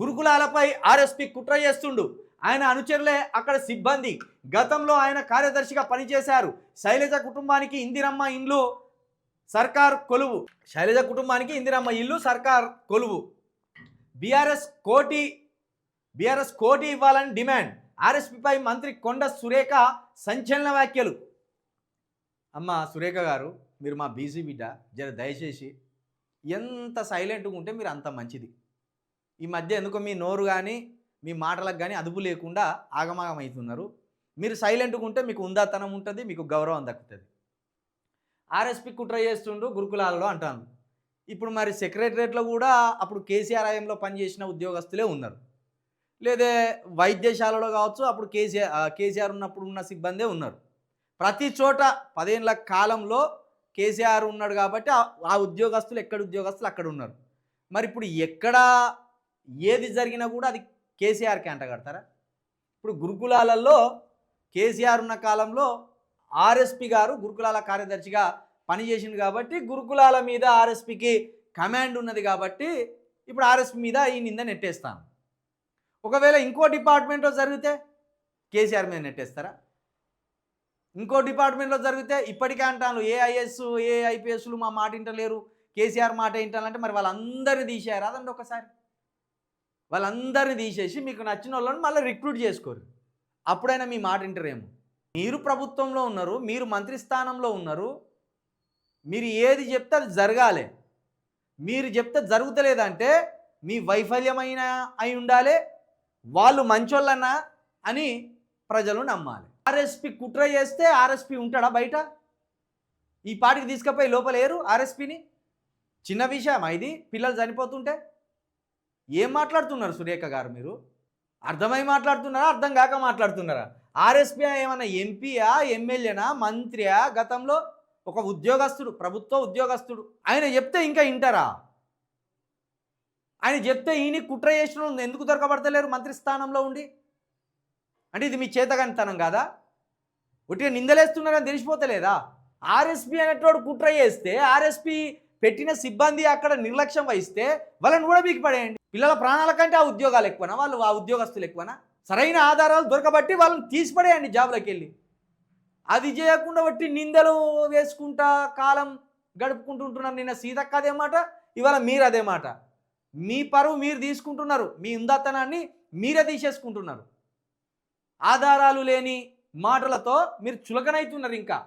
గురుకులాలపై RSP కుట్ర చేస్తుండు. ఆయన అనుచరులే అక్కడ సిబ్బంది. గతంలో ఆయన కార్యదర్శిగా పనిచేశారు. శైలజ కుటుంబానికి ఇందిరమ్మ ఇండ్లు సర్కార్ కొలువు. శైలజ కుటుంబానికి ఇందిరమ్మ ఇల్లు సర్కార్ కొలువు. బీఆర్ఎస్ కోటి బీఆర్ఎస్ కోటి ఇవ్వాలని డిమాండ్. ఆర్ఎస్పిపై మంత్రి కొండ సురేఖ సంచలన వ్యాఖ్యలు. అమ్మ సురేఖ గారు మీరు మా బీసీ బిడ్డ. జర దయచేసి ఎంత సైలెంట్గా ఉంటే మీరు అంత మంచిది. ఈ మధ్య ఎందుకో మీ నోరు కానీ మీ మాటలకు కానీ అదుపు లేకుండా ఆగమాగం అవుతున్నారు. మీరు సైలెంట్గా ఉంటే మీకు ఉందాతనం ఉంటుంది మీకు గౌరవం దక్కుతుంది. ఆర్ఎస్పి కుట్ర చేస్తుండు గురుకులాలలో అంటాను. ఇప్పుడు మరి సెక్రటరేట్లో కూడా అప్పుడు కేసీఆర్ హయాంలో పనిచేసిన ఉద్యోగస్తులే ఉన్నారు. లేదే వైద్యశాలలో కావచ్చు అప్పుడు కేసీఆర్ కేసీఆర్ ఉన్నప్పుడు ఉన్న సిబ్బందే ఉన్నారు. ప్రతి చోట పదేళ్ళ కాలంలో కేసీఆర్ ఉన్నాడు కాబట్టి ఆ- ఆ ఉద్యోగస్తులు ఎక్కడ ఉద్యోగస్తులు అక్కడ ఉన్నారు. మరి ఇప్పుడు ఎక్కడ ఏది జరిగినా కూడా అది కేసీఆర్కి అంటగడతారా ఇప్పుడు గురుకులాలలో కేసీఆర్ ఉన్న కాలంలో ఆర్ఎస్పి గారు గురుకులాల కార్యదర్శిగా పనిచేసింది కాబట్టి గురుకులాల మీద ఆర్ఎస్పికి కమాండ్ ఉన్నది కాబట్టి ఇప్పుడు ఆర్ఎస్పి మీద ఈ నింద నెట్టేస్తాను. ఒకవేళ ఇంకో డిపార్ట్మెంట్లో జరిగితే కేసీఆర్ మీద నెట్టేస్తారా? ఇంకో డిపార్ట్మెంట్లో జరిగితే ఇప్పటికే అంటాను ఏ ఐఎస్ ఏ ఐపీఎస్లు మా మాట ఇంటలేరు కేసీఆర్ మాట ఇంటాలంటే మరి వాళ్ళందరినీ తీసేయారు? అదండి ఒకసారి. వాళ్ళందరిని తీసేసి మీకు నచ్చిన వాళ్ళని మళ్ళీ రిక్రూట్ చేసుకోరు. అప్పుడైనా మీ మాట వింటారేమో. మీరు ప్రభుత్వంలో ఉన్నారు మీరు మంత్రి స్థానంలో ఉన్నారు మీరు ఏది చెప్తే అది జరగాలి. మీరు చెప్తే జరుగుతలేదంటే మీ వైఫల్యమైన అయి ఉండాలి వాళ్ళు మంచోళ్ళన్నా అని ప్రజలు నమ్మాలి. ఆర్ఎస్పి కుట్ర చేస్తే ఆర్ఎస్పి ఉంటాడా బయట? ఈ పాటికి తీసుకుపోయి లోపలేరు ఆర్ఎస్పిని? చిన్న విషయం ఇది పిల్లలు చనిపోతుంటే ఏం మాట్లాడుతున్నారు సురేఖ గారు మీరు? అర్థమై మాట్లాడుతున్నారా? అర్థం కాక మాట్లాడుతున్నారా? ఆర్ఎస్పీ ఏమన్నా ఎంపీయా ఎమ్మెల్యేనా మంత్రియా? గతంలో ఒక ఉద్యోగస్తుడు ప్రభుత్వ ఉద్యోగస్తుడు. ఆయన చెప్తే ఇంకా వింటారా? ఆయన చెప్తే ఈయన కుట్ర చేసిన ఉంది ఎందుకు దొరకబడతలేరు మంత్రి స్థానంలో ఉండి? అంటే ఇది మీ చేతగానితనం కాదా? ఒట్టిగా నిందలేస్తున్నారని తెలిసిపోతలేదా? ఆర్ఎస్పీ అనేటోడు కుట్ర చేస్తే ఆర్ఎస్పీ పెట్టిన సిబ్బంది అక్కడ నిర్లక్ష్యం వహిస్తే వాళ్ళని కూడా మీకు పడేయండి. పిల్లల ప్రాణాల కంటే ఆ ఉద్యోగాలు ఎక్కువనా? వాళ్ళు ఆ ఉద్యోగస్తులు ఎక్కువనా? సరైన ఆధారాలు దొరకబట్టి వాళ్ళని తీసిపడేయండి జాబ్లోకి వెళ్ళి. అది చేయకుండా బట్టి నిందలు వేసుకుంటా కాలం గడుపుకుంటుంటున్నారు నిన్న సీతక్క అదే మాట ఇవాళ మీరు అదే మాట. మీ పరువు మీరు తీసుకుంటున్నారు. మీ ఉందాతనాన్ని మీరే తీసేసుకుంటున్నారు. ఆధారాలు లేని మాటలతో మీరు చులకనవుతున్నారు ఇంకా.